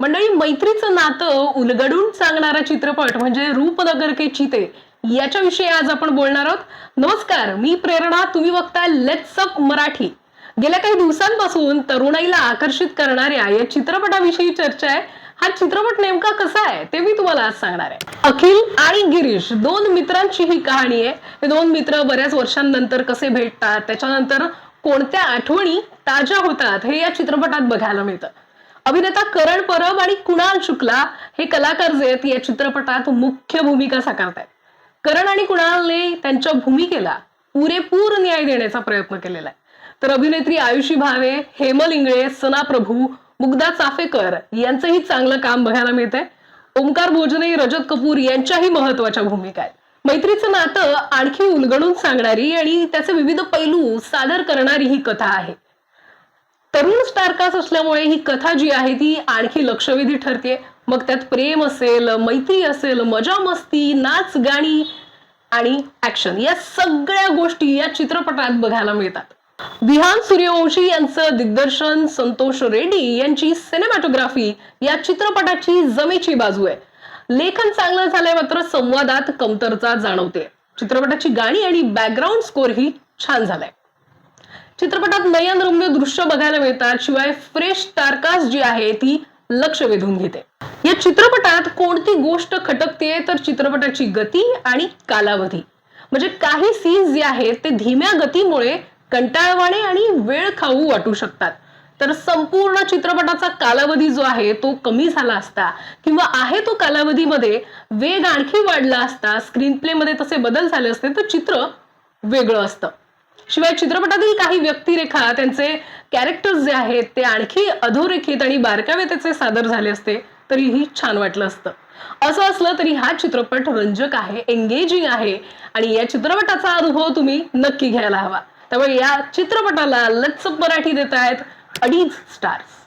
मंडळी मैत्रीचं नातं उलगडून सांगणारा चित्रपट म्हणजे रूपनगर के चिते याच्याविषयी आज आपण बोलणार आहोत. नमस्कार मी प्रेरणा तुम्ही बघताय लेट्स अप मराठी. गेल्या काही दिवसांपासून तरुणाईला आकर्षित करणाऱ्या या चित्रपटाविषयी चर्चा आहे. हा चित्रपट नेमका कसा आहे ते मी तुम्हाला आज सांगणार आहे. अखिल आणि गिरीश दोन मित्रांची ही कहाणी आहे. हे दोन मित्र बऱ्याच वर्षांनंतर कसे भेटतात त्याच्यानंतर कोणत्या आठवणी ताज्या होतात हे या चित्रपटात बघायला मिळतं. अभिनेता करण परब आणि कुणाल शुक्ला हे कलाकार जे आहेत या चित्रपटात मुख्य भूमिका साकारतायत. करण आणि कुणालने त्यांच्या भूमिकेला पुरेपूर न्याय देण्याचा प्रयत्न केलेला आहे तर अभिनेत्री आयुषी भावे हेमल इंगळे सना प्रभू मुग्धा चाफेकर यांचंही चांगलं काम बघायला मिळतंय. ओमकार भोजने रजत कपूर यांच्याही महत्त्वाच्या भूमिका आहेत. मैत्रीचं नातं आणखी उलगडून सांगणारी आणि त्याचे विविध पैलू सादर करणारी ही कथा आहे. तरुण स्टारकास्ट असल्यामुळे ही कथा जी आहे ती आणखी लक्षवेधी ठरते मग त्यात प्रेम असेल मैत्री असेल मजा मस्ती नाच गाणी आणि ऍक्शन या सगळ्या गोष्टी या चित्रपटात बघायला मिळतात. विहान सूर्यवंशी यांचं दिग्दर्शन संतोष रेड्डी यांची सिनेमॅटोग्राफी या चित्रपटाची जमेची बाजू आहे. लेखन चांगलं झालंय मात्र संवादात कमतरता जाणवते चित्रपटाची गाणी आणि बॅकग्राऊंड स्कोर ही छान झालाय. चित्रपटात नयनरम्य दृश्य बघायला मिळतात. शिवाय फ्रेश तारकास जी आहे ती लक्ष वेधून घेते. या चित्रपटात कोणती गोष्ट खटकते तर चित्रपटाची गती आणि कालावधी. म्हणजे काही सीन्स जे आहेत ते धीम्या गतीमुळे कंटाळवाणे आणि वेळ खाऊ वाटू शकतात. तर संपूर्ण चित्रपटाचा कालावधी जो आहे तो कमी झाला असता किंवा आहे तो कालावधीमध्ये वेग आणखी वाढला असता स्क्रीन प्ले मध्ये तसे बदल झाले असते तर चित्र वेगळं असतं. शिवाय चित्रपटातील काही व्यक्तिरेखा त्यांचे कॅरेक्टर्स जे आहेत ते आणखी अधोरेखित आणि बारकावे त्याचे सादर झाले असते तरीही छान वाटलं असतं. असं असलं तरी हा चित्रपट रंजक आहे एंगेजिंग आहे आणि या चित्रपटाचा अनुभव तुम्ही नक्की घ्यायला हवा. त्यामुळे या चित्रपटाला लच्चप मराठी देत आहेत अडीच स्टार्स